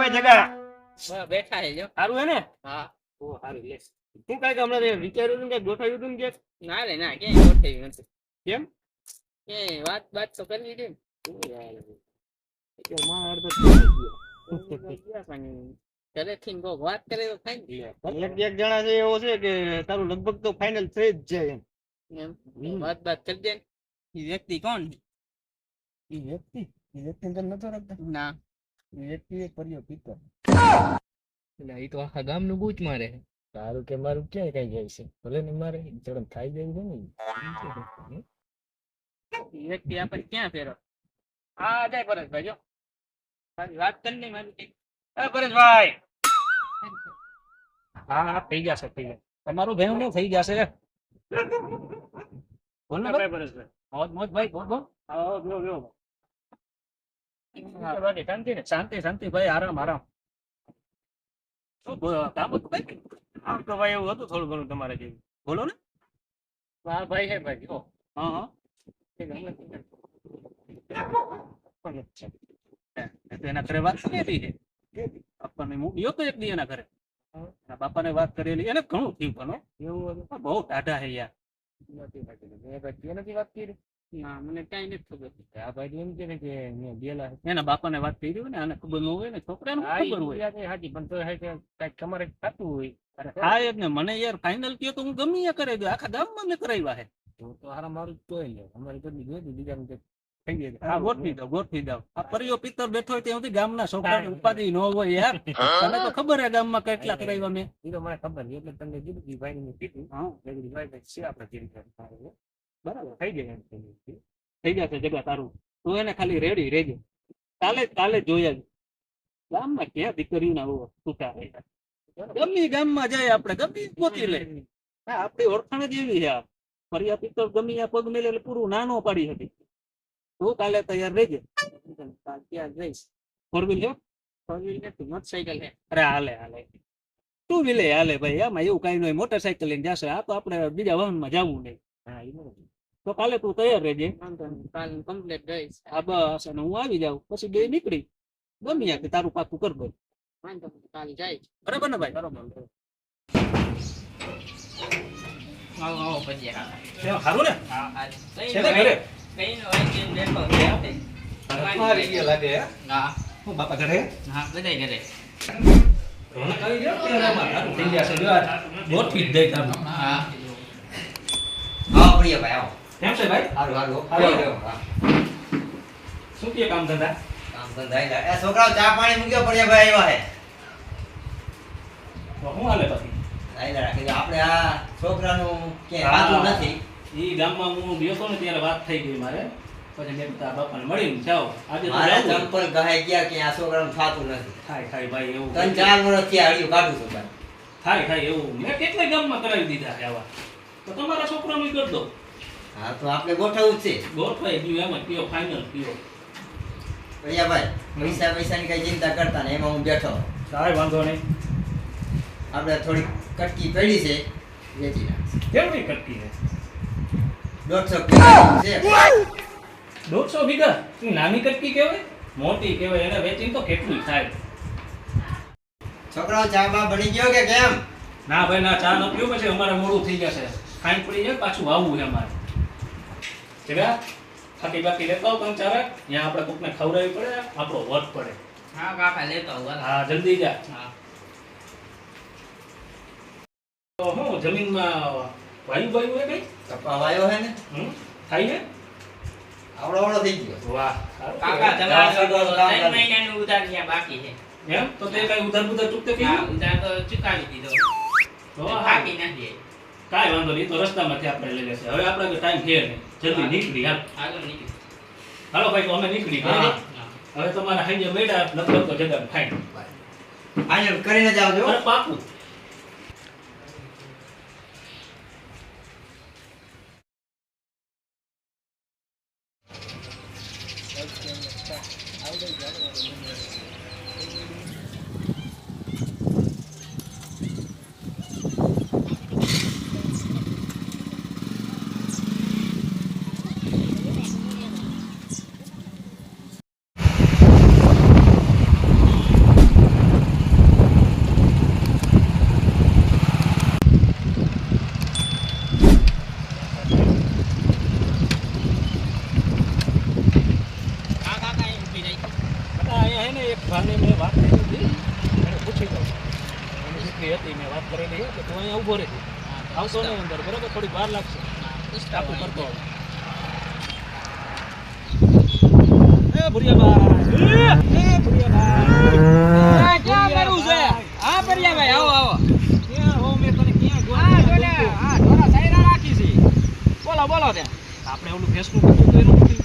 ભાઈ જગા બેઠા છે જો. સારું હે ને? હા. ઓ સારું લે. શું કાંઈક હમણાં વિચાર્યું હતું ને ગોઠવ્યું હતું કે? ના રે ના ક્યાંય ગોઠવ્યું નથી. કેમ? કે વાત બાત તો કરી લીધી કે ઘરેથી કોક વાત કરે તો થાય એક એક જણા છે એવો છે કે તારું લગભગ તો ફાઇનલ થઈ જ જાય એમ. એમ? વાત બાત કરી દે વ્યક્તિ કોણ? એ વ્યક્તિ? વ્યક્તિ તને નતો રાખતા. ના. એ વ્યક્તિ એક પરિયો એટલે એ તો આખા ગામનું બૂચ મારે. તારું કે મારું ક્યાંય કઈ જાય છે? ભલે ને મારે ચડમ ખાઈ જાય છે ને વ્યક્તિ આપણે ક્યાં ફેરો હા જાય પરેશભાઈ જો. મારી વાત કરી નહીં મારી એ પરેશભાઈ! હા હા થઈ જશે થઈ જશે. તમારું ભેણનું થઈ જશે. બોલ ને ભાઈ પરેશભાઈ. મોજ મોજ ભાઈ બોલ બોલ આવો જો જો શાંતિ ને શાંતિ શાંતિ ભાઈ આરામ આરામ. શું કામ હતું ભાઈ? કામ તો ભાઈ એવું હતું થોડું ઘણું તમારે જેવું. બોલો ને. હા ભાઈ હે ભાઈ હા હા. તો એના ઘરે વાત કરેલી છે. મૂક્યો તો એક દી એના ઘરે. એના બાપાને વાત કરેલી. એને ઘણું થયું પણ હો. એવું હતું. બહુ ટાઢા હે યાર. નથી વાત કરી. ના મને કાંઈ નથી ખબર. આ ભાઈ એમ કે ને કે ગયેલા એના બાપાને વાત કરી ને આને ખબર ન હોય ને છોકરાને ખબર હોય? હાજી પણ તો હે કે કાંઈક તમારે થતું હોય. હા એ ને મને યાર ફાઇનલ કયો તો હું ગમે કરાવી દઉં આખા ગામમાં મેં કરાવ્યા હે તો હારા મારું જોઈ લે અમારી ઘરની જોઈ બીજા કે થઈ ગયું ગોઠવી દઉં ગોઠવી દઉં. આ પરિયો પિત્તર બેઠો હોય ત્યાં સુધી ગામના છોકરાને ઉપાધિ ન હોય યાર. તને તો ખબર હે ગામમાં કેટલા કરાવ્યા મેં. એ તો મને ખબર એટલે તમને કીધું કે ભાઈ ને કીધું. હા. ભાઈ ભાઈ છે આપણે કેવી રીતે બરાબર, થઈ જાય એમ થઈ જશે જગા તારું. તું એને ખાલી રેડી રેજે કાલે કાલે જોયા જ ગામમાં ક્યાં દીકરીના છૂટા રહ્યા ગમી ગામમાં જાય આપણે, ગમી પોતી લે. આપણી ઓળખાણ જ એવી છે ફરિયા પિત્તર ગમે આ પગ મેલે એટલે પૂરું નાનો પાડી હતી તું કાલે તૈયાર રહેજે. કાલ ત્યાં જઈશ. ફોર વ્હીલ છે? ફોર વ્હીલ નથી મોટરસાયકલ હે અરે હાલે હાલે. ટુ વ્હીલે હાલે ભાઈ, આમાં એવું કઈ નહીં મોટરસાયકલ લઈને જશે. આ તો આપણે બીજા વાહનમાં જવું નહીં. હા ઈ બરોબર. તો કાલે તું તૈયાર રહેજે વાંધો નહીં કાલ કમ્પ્લીટ જઈશ આ બસ અને હું આવી જાઉં પછી બે નીકળી ગમે ત્યાં કે તારું પાકું કર દો વાંધો નહીં કાલ જઈશ બરાબર ને ભાઈ બરાબર આવો આવો પછી હા સારું ને હા છે ને ઘરે કઈ નો હોય કેમ બેઠો છે આપણે. મારી ગયા લાગે હે? હા હું બાપા ઘરે હા બધાય ઘરે રોનક આવી ગયો ને એનામાં. સારું થઈ જશે જો આ ગોઠવી જ દઈ તારું હા પ્રિય ભાઈ આવો કેમ છે ભાઈ? હારું હારું. હાલો. શું કે કામ ધંધા? કામ ધંધા એ છોકરાઓ ચા પાણી મૂક્યો પડ્યા ભાઈ આવ્યા હે. તો શું હાલે પછી? આયલા રાખી. આપણે આ છોકરાનું કે વાતું નથી. ઈ ગામમાં હું બેસો ને ત્યારે વાત થઈ ગઈ મારે. પછી મેં તારા બાપાને મળીને જાઓ. આજે મારે જાવું. ચંપલ ગહાઈ ગયા કે આ છોકરાનું થાતું નથી. થાય થાય ભાઈ એવું. ત્રણ ચાર વર્ષથી આડ્યું કાઢું છું ભાઈ. થાય થાય એવું. મેં કેટલા ગામમાં કરાવી દીધા આવા? તો તમારા છોકરાનું ઈ કરી દો હા તો આપણે ગોઠવવું જ છે. ગોઠવાઈ ગયું એમ જ કયો ફાઇનલ કયો પ્રિયા ભાઈ પૈસા પૈસાની કઈ ચિંતા કરતા ને એમાં હું બેઠો. કાંઈ વાંધો નહીં. આપણે થોડી કટકી પડી છે વેચી નાખ કેવડી કટકી છે? દોઢસો છે. દોઢસો વીઘા? નાની કટકી કહેવાય મોટી કહેવાય એને વેચીને તો કેટલું થાય. છોકરાઓ ચા બા બની ગયો કે કેમ? ના ભાઈ ના ચા ન પીવું પછી અમારે મોડું થઈ જશે. ખાઈ પડી જાય પાછું વાવવું છે અમારે. જગા ખાતી બાકી લેતા આવો ચાર ત્યાં આપણે કોકને ખવડાવવી પડે આપણો વર્ક પડે. હા કાકા લેતો આવું હા જલ્દી જા. હા. તો હું જમીનમાં વાયુ વાયુ હે કઈ વાયો હે ને? હમ થાય છે? આવડો આવડો થઈ ગયો. વાહ. કાકા. તમારે. મહિનાનું ઉધાર ત્યાં બાકી છે. એમ? તો તે કઈ ઉધાર બુધાર ચૂકતે કઈ ઉધાર તો ચુકાવી દીધો. તો બાકી નથી. કાંઈ વાંધો નહીં તો રસ્તામાંથી આપણે લઈ લેશે. હવે આપણે ટાઈમ છે નહીં. જલ્દી નીકળી હાલ. હાલો નીકળી. હાલો ભાઈ તો અમે નીકળી. હા. હવે તમારા હાઈજે મેળા લગભગ તો જગા ફાઈન ફાઇનલ કરીને જ આવજો. પાકું. વાર લાગશે ટાપુ કરતો એ ભુરિયાભાઈ. એ, એ ભુરિયાભાઈ. ક્યાં કરવું છે? હા પરિયાભાઈ આવો આવો. ક્યાં હો મેં તને ક્યાં આ ગોળ જોને ઢોરા સાયરા રાખી છે. બોલો બોલો ત્યાં. આપણે ઓલું ભેંસનું તો એનું નથી.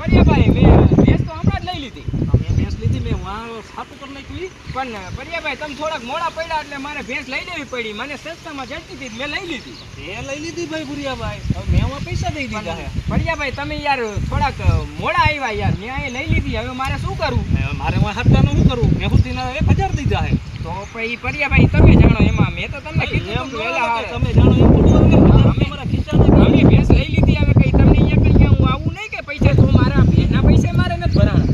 પરિયાભાઈ મેં ભેંસ તો હમણાં જ લઈ લીધી. આ મેં ભેંસ લીધી મેં વાં સાપુ કરી લઈ ઈ. પણ પરિયાભાઈ તમે થોડાક મોડા પડ્યા એટલે મારે ભેંસ લઈ લેવી પડી. મને સસ્તામાં જડતી હતી મેં લઈ લીધી. તે લઈ લીધી ભાઈ ભુરિયાભાઈ. હવે મેં આમાં પૈસા દઈ દીધા હે. તમે યાર થોડાક મોડા આવ્યા યાર. મેં અહીં લઈ લીધી. હવે મારે શું કરવું? મારે હપ્તાનું શું કરવું? મેં હુતીના એક હજાર દીધા હે. તો પછી પરિયાભાઈ તમે જાણો એમાં. મેં તો તમને કીધું આવે. તમે જાણો એમ. અમે- મારા ખીચાને અમે ભેંસ લઈ લીધી. હવે કઈ તમને અહીંયા કઈ હું આવું નહીં કે પૈસા તો મારા ભેંસના પૈસા મારે નથી ભરાણા.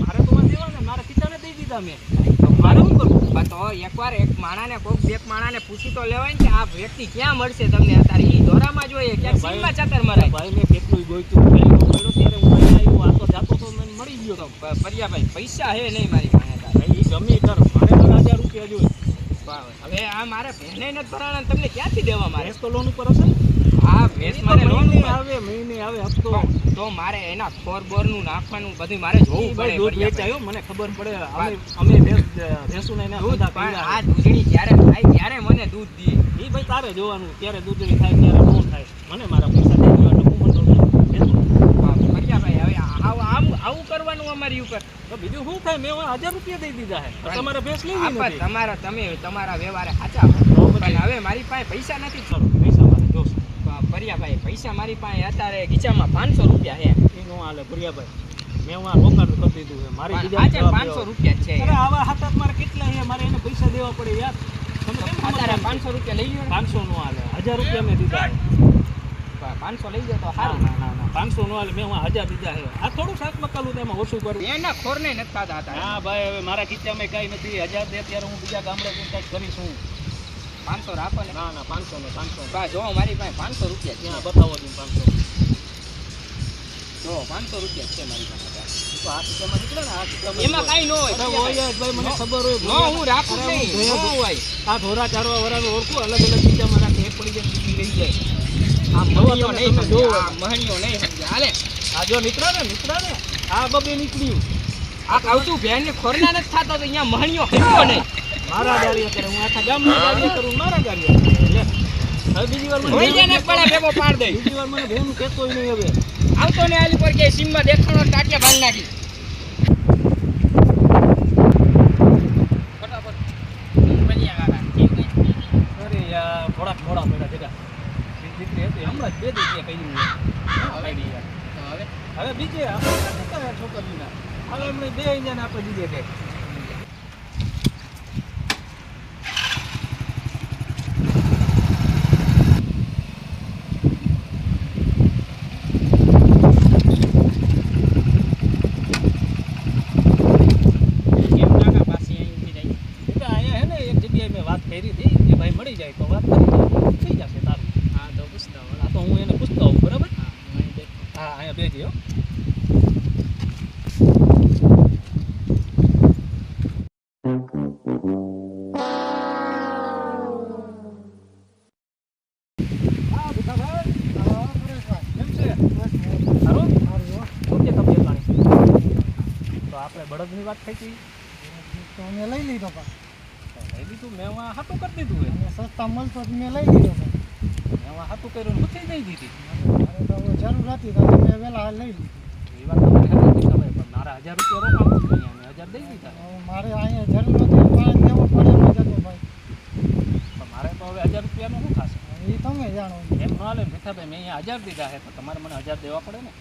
મારે તો દેવાના, મારા ખીચાને દઈ દીધા મેં. મારે શું કરવું? તો એકવાર એક માણાને કોક બે માણાને પૂછી તો લેવાય ને કે આ વ્યક્તિ ક્યાં મળશે તમને અત્યારે એ દોરામાં જોઈએ ભાઈ- સીમમાં ચક્કર મરાય ભાઈ મેં કેટલું ગોઈતું મળ્યો ત્યારે હું આવ્યો. આ તો જાતો તો મને મળી ગયો તો. પરિયાભાઈ પૈસા હે નહીં મારી પાસે. ભાઈ એ ગમે કર. મારે તારા હજાર રૂપિયા જોઈએ. હવે આ મારે બહેને નથી ભરાણા તમને ક્યાંથી દેવા મારે તો લોન ઉપર હશે ને? આ ભેંસ મારે લોન. આવે મહિને આવે હપ્તો. તો મારે એના ખોર બોરનું નાખવાનું બધું મારે જોવું પડે દૂધ વેચાયો મને ખબર પડે અમે અમે ભેંસ ભેંસુને એને દૂધ બધા પણ. આ દૂધની જ્યારે થાય ત્યારે મને દૂધ દે. એ ભાઈ તારે જોવાનું ક્યારે દૂધની થાય ક્યારે કોણ થાય. મને મારા પૈસા દે દેવા આવું કરવાનું અમારી ઉપર. તો બીજું શું થાય? મેં હજાર રૂપિયા દઈ દીધા છે. તમારે ભેંસ લેવી નથી. તમારા તમે તમારા વ્યવહારે સાચા. પણ હવે મારી પાસે પૈસા નથી. ચલો પૈસા જોશે પૈસા મારી પાસે અત્યારે ગીચામાં પાંચસો રૂપિયા છે. એનું નો હાલે ભરિયાભાઈ. મેં હું આ રોકાણ કરી દીધું છે. મારી આજે પાંચસો રૂપિયા છે. અરે આવા હાથ મારે કેટલા છે? મારે એને પૈસા દેવા પડે યાર. તમે કેમ અત્યારે પાંચસો રૂપિયા લઈ લો પાંચસો નો હાલે. હજાર રૂપિયા મેં દીધા પાંચસો લઈ જાય તો સારું. ના પાંચસો નો હાલે. મેં હું હજાર દીધા છે. આ થોડું શાક મકાલું તો એમાં ઓછું કરું. એના ખોરને નથી ખાતા હતા હા ભાઈ હવે મારા ખીચામાં કઈ નથી. હજાર દે ત્યારે હું બીજા ગામડે કંઈક કરીશું પાંચસો રાખો ને. ના ના પાંચસો ને પાંચસો બા જો મારી પાસે પાંચસો રૂપિયા ત્યાં છે બતાવો છું પાંચસો. જો પાંચસો રૂપિયા છે મારી પાસે તો આ ખીચામાં નીકળે ને આ ખીચામાં એમાં કાંઈ ન હોય અરે હોય જ ભાઈ મને ખબર હોય હું રાખું જ અરે હું નહીં જોયા નો છું. હોય? આ ઢોરા ચારવા વાળાનું ઓળખું અલગ અલગ ખીચામાં રાખે એક પડી જાય બીજી લઈ જાય. આ મહણીઓ નહીં મહણીઓ નહીં સમજે. હાલે. આ જો નીકળે ને નીકળે ને આ બબે નીકળ્યું. આ કહું છું બેન ને ખોરના નથી થતો તો અહીંયા મહણીઓ નહીં. મારા ગાડીએ કરે હું આખા ગામની ગાડીએ કરું મારા ગાડીએ કરે. લે હવે બીજી વાર મને હોય ને પડે ભેગો પાડ દે. બીજી વાર મને ભેમ કહેતોય નહીં હવે. આવતો ને આલી પર કે સીમમાં દેખાણો ટાટિયા ભાંગ નાખી. કઈ થોડાક મોડા પડ્યા ભેગા દીકરી હતી. હમણાં બે દીકરીએ કહ્યું હવે? બીજે છોકરીના હવે એમણે બે અહીંયા આપી દીધે છે કેમ કાકા પાસે અહીંથી જાય એટલે અહીંયા હે ને એક જગ્યાએ મેં વાત કરી હતી કે ભાઈ મળી જાય તો વાત કરી દઈએ. થઈ જશે તારું હા તો પૂછતા હોય આ તો હું એને પૂછતો હોઉં બરાબર હા હું અહીં બેઠો. હા અહીંયા બેજી હો હા, ભીખાભાઈ. કેમ છે? સારું? શું છે તબિયત પાણી? તો આપણે વાત થઈ હતી તો મેં લઈ લીધો પણ લઈ લીધું? મેં વાં હાટું કરી દીધું એને સસ્તા મળતો તો મેં લઈ લીધો પણ મેં વાં હાટું કર્યું હું થઈ દઈ દીધી. મારે તો હવે જરૂર હતી તો મેં વહેલા લઈ લીધી. એ વાત તમારી ભીખાભાઈ પણ મારા હજાર રૂપિયા રોકાણ હતું અહીંયા. મેં હજાર દઈ દીધા. મારે અહીંયા જરૂર નથી મારે દેવો પડે એમ ભાઈ. પણ મારે તો હવે હજાર રૂપિયાનું શું થશે? એ તમે જાણો એમ ન હાલે મીઠાભાઈ મેં અહીંયા હજાર દીધા છે તો તમારે મને હજાર દેવા પડે ને?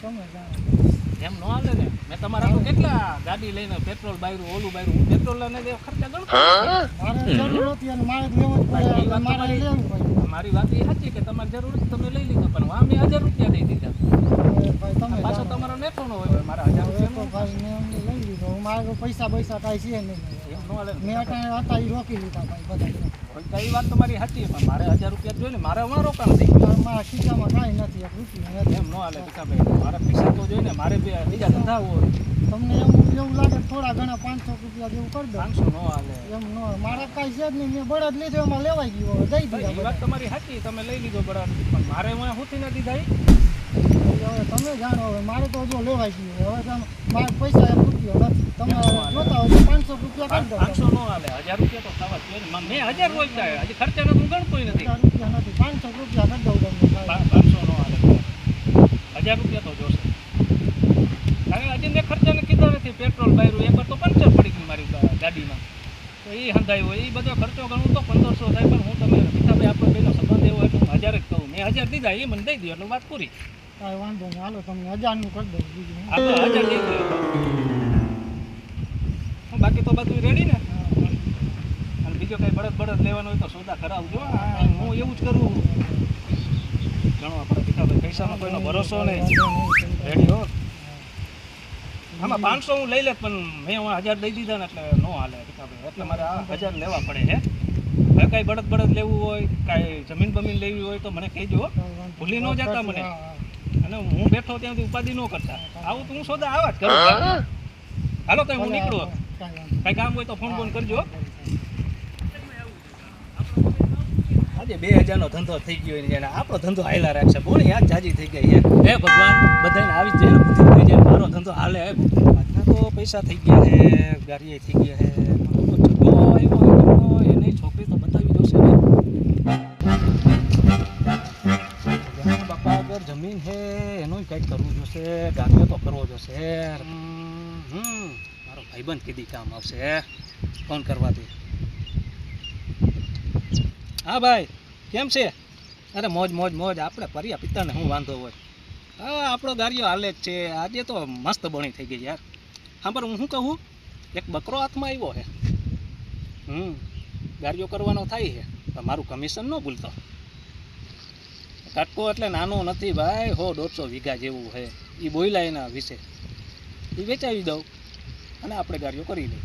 તમે જાણો એમ નો હાલે ને. મેં તમારા તો કેટલા ગાડી લઈને પેટ્રોલ બાયરું ઓલું બાયરું હું પેટ્રોલ લઈને દે ખર્ચા ગણતો મારે વાત એ સાચી કે તમારી જરૂર તમે લઈ લીધો પણ વાં મેં હજાર રૂપિયા દઈ દીધા. તમે પાછો તમારો નેઠો નો હોય મારા હજાર રૂપિયા મારે પૈસા પૈસા કાંઈ છે નહીં. એમ ન મેં અટાણે હતા એ રોકી લીધા ભાઈ બધા કઈ વાત તમારી હતી પણ મારે હજાર રૂપિયા જોઈએ ને મારે અમારો રોકાણ થઈ મારા ખિસ્સામાં કાંઈ નથી એક રૂપિયો એમ ન હાલે ભાઈ મારે પૈસા તો જોઈએ ને મારે બીજા ધંધા હોય. તમને એવું એવું લાગે થોડા ઘણા પાંચસો રૂપિયા જેવું કરી દો. પાંચસો ન હાલે. એમ ન મારા કાંઈ છે જ નહીં મેં બળદ લીધો એમાં લેવાઈ ગયો દઈ દીધા વાત તમારી હતી તમે લઈ લીધો બળદ પણ મારે હું સુથી નથી થઈ હવે તમે જાણો હવે મારે તો હજુ લેવાઈ ગયું. હવે તમે મારે પૈસા રૂપિયો નથી. પાંચસો રૂપિયા કરી દો નો હાલે હજાર રૂપિયા તો ખાવા મેં હજાર હજી ખર્ચાનો હું ગણતોય નથી પચાસ રૂપિયા નથી પાંચસો રૂપિયા કરી દઉં તમને નો હાલે હજાર રૂપિયા તો જોશે હજી મેં ખર્ચાને કીધો નથી પેટ્રોલ બાયરું એકવાર તો પંચર પડી ગયું. મારી ગાડીમાં તો એ હંધાયો એ બધો ખર્ચો ગણું તો પંદરસો થાય પણ હું તમે મીઠાભાઈ આપણે બેનો સંબંધ એવો એટલે હું હજાર જ કહું મેં હજાર દીધા એ મને દઈ દો એટલે વાત પૂરી વાંધો નહીં હાલો તમને હજારનું કરી દઉં હજાર દઈ દો હું બાકી તો બધું રેડી ને. અને બીજો કઈ બળદ બળદ લેવાનો હોય તો સોદા કરાવજો. હું એવું જ કરું. ઘણો આપણે મીઠાભાઈ પૈસાનો કોઈનો ભરોસો નહીં. રેડી હો. આમાં પાંચસો હું લઈ લે પણ મેં હું હજાર દઈ દીધા ને એટલે નો હાલે ભીખાભાઈ. એટલે મારે આ હજાર લેવા પડે હે. હવે કાંઈ બળદ બળદ લેવું હોય કાંઈ જમીન બમીન લેવી હોય તો મને કહેજો. ભૂલી ન જતા મને. અને હું બેઠો ત્યાંથી ઉપાધિ ન કરતા. આવું તો હું સોદા આવા જ કરું. હાલો કઈ હું નીકળું કાંઈ કામ હોય તો ફોન ફોન કરજો. આજે બે હજારનો ધંધો થઈ ગયો એને આપણો ધંધો હાયલા રાખશે. બોલે યાદ જાજી થઈ ગઈ હે હે ભગવાન બધાને આવી જ જાય. બુદ્ધિ થઈ જાય. મારો ધંધો હાલે હે આજના તો પૈસા થઈ ગયા હે ગાડીએ થઈ ગયા હે જગ્ગો આવ્યો એનો એની છોકરી તો બતાવી જોશે ને. બાપા આગળ જમીન હે એનું કંઈક કરવું જોશે. ગાડીઓ તો કરવો જોશે. હમ. ભાઈબંધ કીધી કામ આવશે ફોન કરવાથી. હા, ભાઈ, કેમ છે? અરે, મોજ મોજ મોજ. આપણે પર્યા પિતાને શું વાંધો હોય? હા આપણો ગાડીઓ હાલે જ છે. આજે તો મસ્ત બણી થઈ ગઈ યાર. હા પર હું શું કહું? એક બકરો હાથમાં આવ્યો છે. હમ ગાડીઓ કરવાનો થાય છે. પણ મારું કમિશન ન ભૂલતો. કટકો એટલે નાનો નથી ભાઈ. હો, દોઢસો વીઘા જેવું છે. એ બોયલા એના વિશે. એ વેચાવી દઉં. અને આપણે ગાડીઓ કરી લઈએ.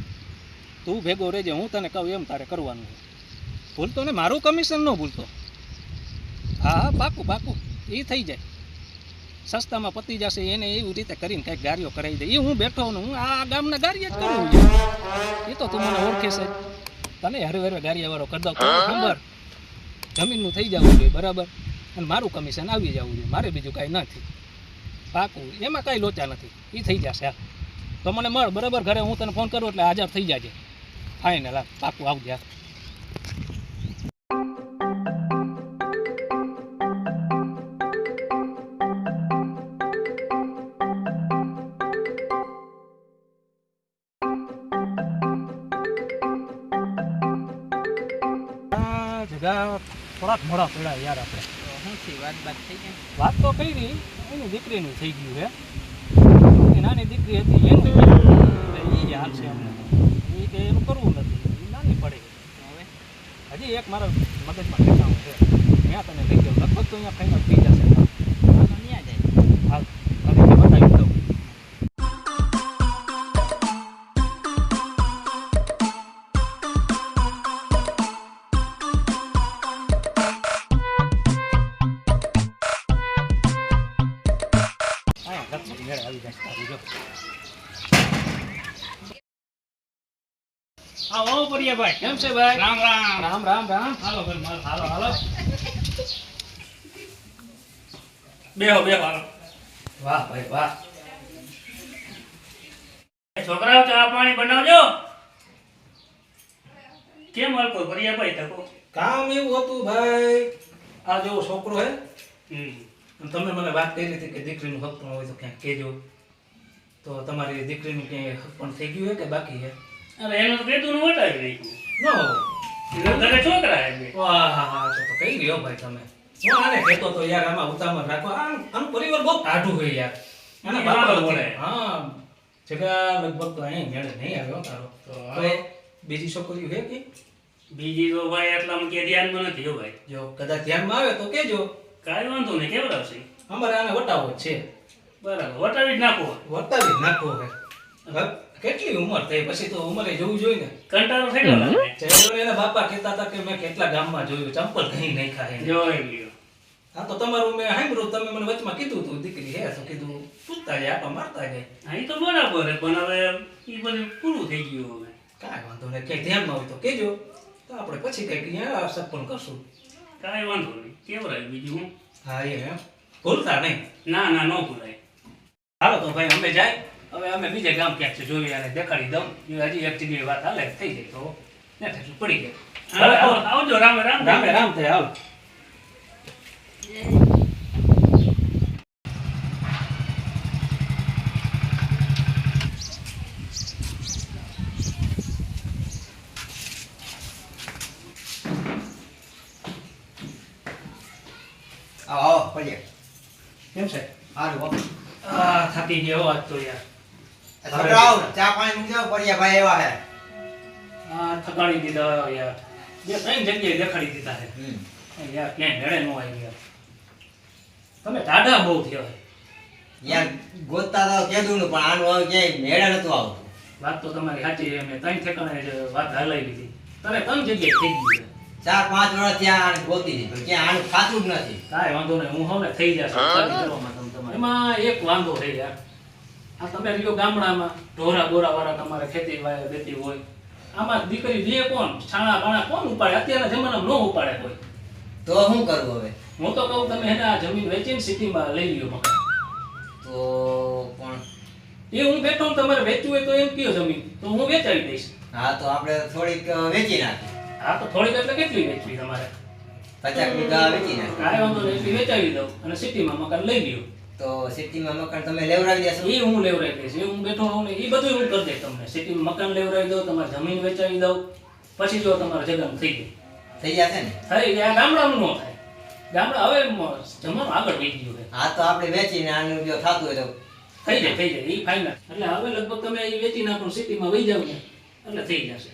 તું ભેગો રહેજે, હું તને કહું એમ તારે કરવાનું ભૂલતો ને, મારું કમિશન ન ભૂલતો. હા હા, પાકું પાકું. એ થઈ જાય. સસ્તામાં પતી જશે, એને એવી રીતે કરીને કંઈક ગાડીઓ કરાવી દે. એ હું બેઠો ને, હું આ ગામના ગાડીએ જ કરું. એ તો તું મને ઓળખે છે. તને હરે હરે ગાડીવાળો કરી દઉં. ખબર. જમીનનું થઈ જવું જોઈએ, બરાબર. અને મારું કમિશન આવી જવું જોઈએ. મારે બીજું કાંઈ નથી. પાકું. એમાં કાંઈ લોચા નથી. એ થઈ જશે, હા. તો મને મળ બરાબર? ઘરે હું તને ફોન કરું એટલે હાજર થઈ જાજે. ફાઇનલ પાકું આવજે આ જગા થોડાક મોડા પડ્યા યાર આપણે. શું વાત બાત થઈ ગઈ. વાત તો કરી એની દીકરીનું થઈ ગયું છે. એની દીકરી હતી એ હાલ છે અમને. એ કે એનું કરવું નથી. એ નાની પડે હવે હજી એક મારા મગજમાં ઠેકાણું છે. મેં તને લઈ ગયો લગભગ તો અહીંયા ફાઈનલ થઈ જશે. કેમ છે ભાઈ? રામ રામ. રામ રામ રામ. હાલો ભાઈ હાલો હાલો. બેહો બેહો હાલો. વાહ ભાઈ વાહ. છોકરાઓ ચા પાણી બનાવજો. કેમ હલકો પરિયાભાઈ તકો? કામ એવું હતું ભાઈ. આ જો છોકરો હે. હમ. તમે મને વાત કરી હતી કે દીકરીનું હક પણ હોય તો ક્યાંક કહેજો. તો તમારી દીકરીનું ક્યાંય હક પણ થઈ ગયું હે કે બાકી હે? અરે એનું તો કીધું નું વટાવી નાખ્યું. ઘરે છોકરા હે વાહ હા હા તો કઈ ગયો ભાઈ તમે. હું આને કહેતો તો યાર આમાં ઉતામળ રાખો. આમ આમ પરિવાર બહુ કાઢું હોય યાર. આના બાપા બોલે હા જગા લગભગ તો અહીં મેળે નહીં આવ્યો તારો. તો બીજી છોકરી હે કે? બીજી તો ભાઈ એટલામાં કે ધ્યાનમાં નથી હો ભાઈ. જો કદાચ ધ્યાનમાં આવે તો કેજો કાંઈ વાંધો નહીં કેવડાવશે? અમારે આને વટાવો છે. બરાબર વટાવી જ નાખો. વટાવી જ નાખો હે? હવે કેટલી ઉંમર થઈ? પછી તો ઉંમરે જવું જોઈએ ને. કંટાળો થઈ ગયો લાગે. એના બાપા કહેતા હતા કે મેં કેટલા ગામમાં જોયું ચંપલ ઘણી નહીં ખાય જોઈ લ્યો. હા તો તમારું મેં સાંભળ્યું તમે મને વચમાં કીધું તું દીકરી હે તો કીધું પૂછતા જાય આપા મારતા જાય. હા, ઈ તો બરાબર છે પણ હવે એ બધું પૂરું થઈ ગયું હવે. કાંઈ વાંધો નહીં કંઈ ધ્યાનમાં હોય તો કહેજો. તો આપણે પછી કંઈક અહીંયા સપન કરશું. કાંઈ વાંધો નહીં કેવરાય બીજું હું? હા એ ભૂલતા નહીં. ના ના ન ભૂલાય. હાલો તો ભાઈ અમે જાય. હવે અમે બીજે ગામ ક્યાંક છે જોઈએ અને દેખાડી દઉં. એ હજી એક જગ્યાએ વાત હાલે થઈ જાય તો ને થતું પડી જાય. આવજો રામે રામ. રામે રામ થાય હાલો આવો આવો પડ્યા કેમ છે? સારું થાકી ગયો આજ તો યાર. છોકરાઓ ચા પાણી મૂકી દો પડ્યા ભાઈ એવા હે. આ થકાડી દીધા યાર. બે ત્રણ જગ્યાએ દેખાડી દીધા હે. યાર ક્યાંય મેળે નો આવી ગયા તમે ટાઢા બહુ થયો યાર ગોતતા તો ને પણ આનું હવે ક્યાંય મેળે નતું આવતું. વાત તો તમારી સાચી છે. મેં ત્રણ ઠેકાણે વાત હલાવી દીધી. તમે ત્રણ જગ્યાએ થઈ ગયું ચાર પાંચ વર્ષ ત્યાં આને ગોતી દીધું ક્યાં આનું ખાતું જ નથી. કાંઈ વાંધો નહીં હું હવે થઈ જશે. એમાં એક વાંધો થઈ યાર. આ તમે રહ્યો ગામડામાં ઢોરા બોરા વાળા તમારે ખેતી વાય દેતી હોય આમાં દીકરી દે કોણ છાણા બાણા કોણ ઉપાડે? અત્યારના જમાનામાં ન ઉપાડે કોઈ. તો શું કરવું હવે? હું તો કહું તમે એને આ જમીન વેચીને સિટીમાં લઈ લ્યો મકાન. તો પણ એ હું બેઠો તમારે વેચવું હોય તો એમ કયો જમીન? તો હું વેચાવી દઈશ. હા તો આપણે થોડીક વેચી નાખી હા તો થોડીક એટલે કેટલી વેચવી તમારે? પચાસ વીઘા વેચી નાખી કાંઈ વાંધો નહીં એટલી વેચાવી દઉં અને સિટીમાં મકાન લઈ લ્યો. તો સિટીમાં મકાન તમે લેવડાવી દેશો? એ હું લેવડાવી દઈશ એ હું બેઠો હોઉં ને એ બધું હું કરી દઈશ તમને. સિટીમાં મકાન લેવરાવી દઉં તમારે જમીન વેચાવી દઉં પછી જો તમારે જગન થઈ ગયું. થઈ જશે ને? થઈ ગયા ગામડાનું ન થાય. ગામડા હવે જમવાનું આગળ વધી ગયો છે. હા તો આપણે વેચીને આનું જો થતું હોય તો થઈ જાય થઈ જાય એ ફાઇનલ એટલે હવે લગભગ તમે એ વેચી નાખો સિટીમાં વહી જાવ ને એટલે થઈ જશે.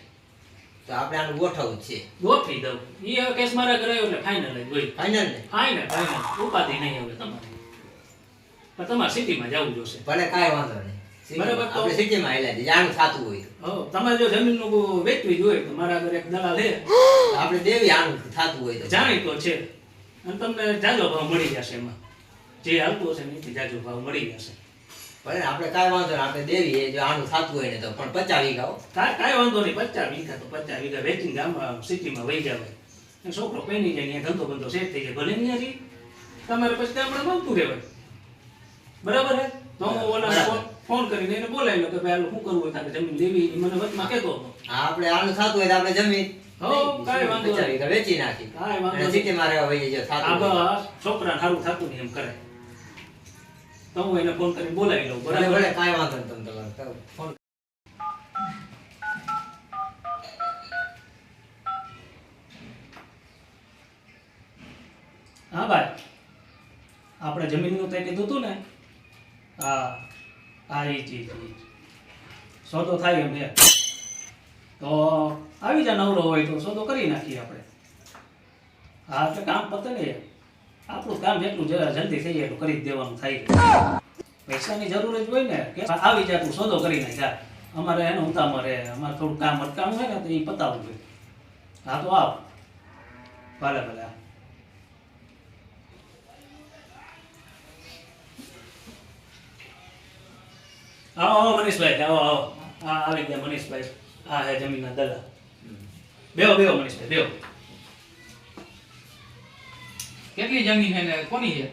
તો આપણે આનું ગોઠવવું છે. ગોઠવી દઉં. એ કેસ મારા કરાયો એટલે ફાઇનલ જ હોય. ફાઇનલ ને? ફાઇનલ ફાઇનલ ઉપાધિ નહીં હવે તમારે. પણ તમારે સિટીમાં જવું જોશે. ભલે કાંઈ વાંધો નહીં. બરાબર તો- આપણે સિટીમાં આવેલા છે આનું થતું હોય હો તમારે જો જમીનનું વેચવી જોઈએ હોય તો મારા ઘરે એક દલાલ છે. આપણે દેવી આનું થતું હોય તો. જાણીતો છે. અને તમને જાજો ભાવ મળી જશે એમાં. જે આવતું હશે ને જાજો ભાવ મળી જશે. ભલે આપણે કાંઈ વાંધો નહીં. આપણે દેવી જો આનું થતું હોય ને તો. પણ પચાસ વીઘા. કાંઈ વાંધો નહીં. પચાસ વીઘા તો પચાસ વીઘા વેચીને ગામમાં સિટીમાં વહી જાય અને છોકરો પહેરી જાય ધંધો બંધો સેટ થઈ જાય. ભલે નહીં તમારે પછી આપણે મળતું રહેવાય. બરાબર હે તો હું ઓલા ફોન- કરીને એને બોલાવી લો કે ભાઈ હાલો શું કરવું હોય તારે જમીન લેવી? એ મને વચમાં કહેતો હતો. આપણે આનું થતું હોય તો આપણે જમીન છોકરાને સારું થતું નહીં એમ કરે. તો હું એને ફોન કરીને બોલાવી લઉં બરાબર? કાંઈ વાંધો નહીં તમે તમારે. ફોન હા ભાઈ. આપણે જમીનનું તે કીધું હતું ને હા હા એ જી જ. સોદો થાય એમ છે. તો આવી જા નવરો હોય તો સોદો કરી નાખીએ આપણે. હા એટલે કામ પતે ને. આપણું કામ જેટલું જરા જલ્દી થઈ જાય એટલું કરી જ દેવાનું થાય. પૈસાની જરૂર જ હોય ને, કે આવી જા તું સોદો કરી નાખ. જા અમારે એને ઉતામાં રહે અમારે થોડું કામ અટકાવવું હોય ને, તો એ પતાવવું જોઈએ. હા, તો આવ. ભલે ભલે આવ. આવો મનીષભાઈ આવો આવો. આ આવી ગયા મનીષભાઈ. આ હે જમીનના દલા. બેવો બેવો મનીષભાઈ બેવો કેટલી જમીન છે ને? કોની છે?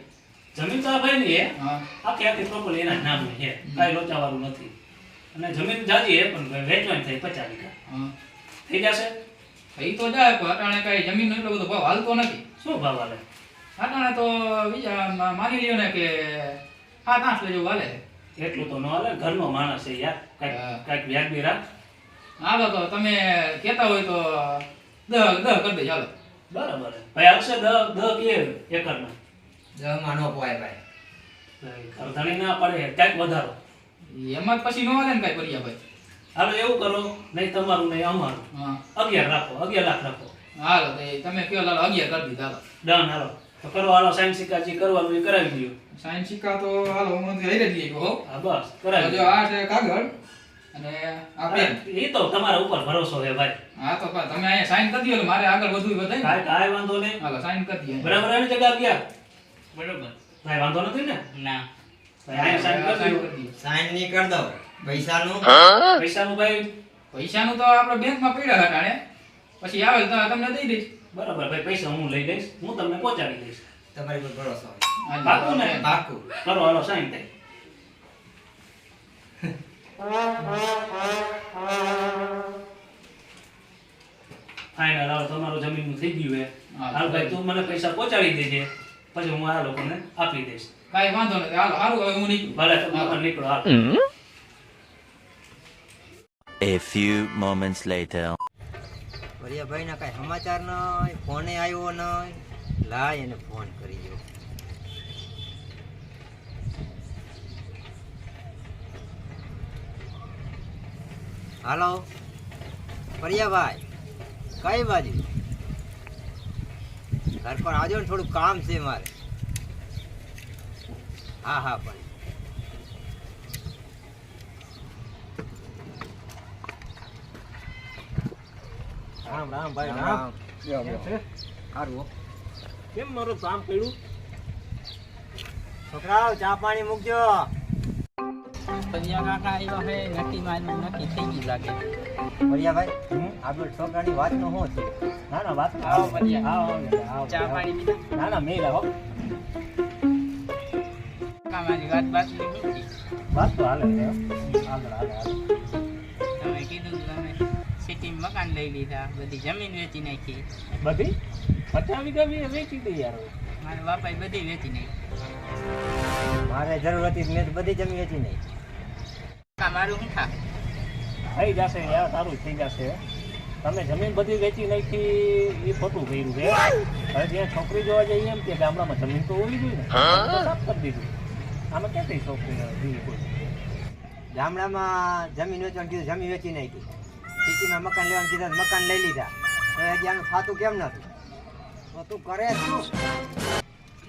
જમીન તો આ ભાઈની હે હા. આખી આખી પ્રોપર એના નામની છે કાંઈ લોચાવાળું નથી. અને જમીન જાજી હે પણ વેચવાની થઈ પચાસ વીઘા. હા. થઈ જશે? થઈ તો જાય પણ અટાણે કઈ જમીન એટલો બધો ભાવ હાલતો નથી. શું ભાવ હાલે? અટાણે તો બીજા માની લ્યો ને કે સાત આઠ લેજો હાલે એટલું તો ન હાલે. ઘરનો માણસ છે યાર. કંઈક કાંઈક વ્યાજબી રાખ. હા તો તમે કહેતા હોય તો દહ દહ કરી દે ચાલો બરાબર. ભાઈ આવશે દહ દહ કે એકરમાં? દહમાં ન પોય ભાઈ. ઘરધણી ના પડે કાંઈક વધારો. એમાં પછી ન હાલે ને કઈ પરિયા ભાઈ. હાલો એવું કરો. નહીં તમારું નહીં અમારું. અગિયાર રાખો અગિયાર લાખ રાખો. હાલો તમે કયો લાલો અગિયાર કરી દીધા હાલો. ડન હાલો. તો કરો હાલો સાયન્સ સિક્કાજી કરવાનું એ કરાવી દો સાયન્સ સિક્કા તો હાલો હું જઈ રહી જ ગયો હા. બસ કરાવી જો દો આ છે કાગળ અને આ બેન એ તો તમારા ઉપર ભરોસો છે ભાઈ. હા તો તમે અહીંયા સાઈન કરી દો એટલે મારે આગળ વધુ વધે ને કાંઈ કાંઈ વાંધો નહીં. હાલો સાઈન કરી દઈએ બરાબર એની જગ્યા ગયા? બરાબર. ભાઈ વાંધો નથી ને? ના. સાઈન કરી સાઈન દો. કરી સાઈન નહીં કરી દો પૈસાનું? પૈસાનું ભાઈ? પૈસાનું તો આપણે બેંકમાં પડ્યા હતા ને પછી આવે તો તમને દઈ દઈશ. બરાબર ભાઈ પૈસા હું લઈ લઈશ હું તમને પહોંચાડી દઈશ. તમારી પર ભરોસો. પાકું ને? પાકું. કરો હાલો સાઈન થાય. ફાઇનલ હાલો તમારું જમીનનું થઈ ગયું હે. હા, હાલ ભાઈ તું મને પૈસા પહોંચાડી દેજે. પછી હું આ લોકોને આપી દઈશ. કઈ વાંધો નથી. હાલ હારું હવે હું નીકળું. ભલે તમે પણ નીકળો હાલ. A few moments later. વરિયાભાઈ ના કઈ સમાચાર નહીં ફોને આવ્યો નહીં લાય એને ફોન કરી દો હાલો પરિયાભાઈ કઈ બાજુ? ઘર પર આવજો ને, થોડું કામ છે મારે. હા હા પણ રામ રામ ભાઈ રામ સારું હો. કેમ મારું કામ કર્યું છોકરાઓ ચા પાણી મૂકજો. પરિયા કાકા આવ્યા હે નક્કી માનું નક્કી થઈ ગયું લાગે. પરિયાભાઈ આપણે છોકરાની વાત નો હું છે? ના ના વાત આવો પરિયા આવો આવો, ચા પાણી પીધા. ના ના મેલ આવો મારી વાત વાત તો હાલે હો. હાલે હાલે તમે કીધું તમે. સિટીમાં મકાન લઈ લીધા બધી જમીન વેચી નાખી. બધી? પચાસ વીઘા વેચી દઈ યાર. મારા બાપાએ બધી વેચી નાખી. મારે જરૂર હતી મેં તો બધી જમીન વેચી નાખી. મારું શું ખા થઈ જશે યાર સારું થઈ જશે. તમે જમીન બધી વેચી નાખી એ ખોટું કર્યું છે. હવે જ્યાં છોકરી જોવા જઈએ એમ કે ગામડામાં જમીન તો હોવી જોઈએ ને. તો સાફ કરી દીધું. આમાં ક્યાં કઈ છોકરી જોઈએ કોઈ? ગામડામાં જમીન વેચવાનું કીધું જમીન વેચી નાખી. સિટીમાં મકાન લેવાનું કીધા મકાન લઈ લીધા. તો હજી આનું ખાતું કેમ નતું? તો તું કરે શું?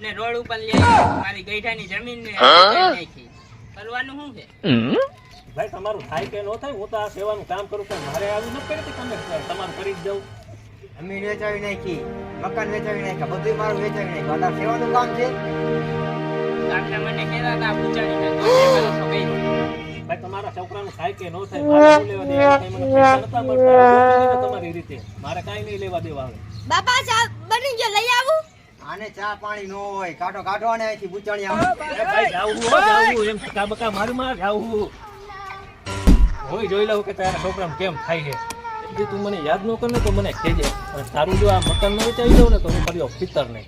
ને રોડ ઉપર લઈ મારી ગઈઠાની જમીન ને નાખી. કરવાનું શું છે? ભાઈ તમારું થાય કે ન થાય હું તો આ સેવાનું કામ કરું પણ મારે આવું ન કરે તમે તમારું કરી જ દઉં. જમીન વેચાવી નાખી મકાન વેચાવી નાખ્યા બધું મારું વેચાવી નાખ્યું. અત્યારે સેવાનું કામ છે? કાકા મને કહેતા હતા પૂછાડી ને તો મેં ભરોસો કર્યો. ભાઈ તમારા છોકરાનું થાય કે ન થાય મારે શું લેવા દેવા? કંઈ મને પૈસા નતા મળતા. તમારી રીતે. મારે કાંઈ નહીં લેવા દેવા આવે બાપા ચા બની ગયો લઈ આવું. આને ચા પાણી નો હોય. કાઢો કાઢો અને અહીંથી બુચાણી આવો એ ભાઈ જાવું હો જાવું એમ કા બકા મારું માં જાવું હોય જોઈ લઉં કે તારા છોકરાને કેમ થાય છે. જે તું મને યાદ ન કરે ને તો મને કહેજે. અને તારું જો આ મકાન ન વેચાવી દઉં ને તો હું કર્યો પિત્તર નહીં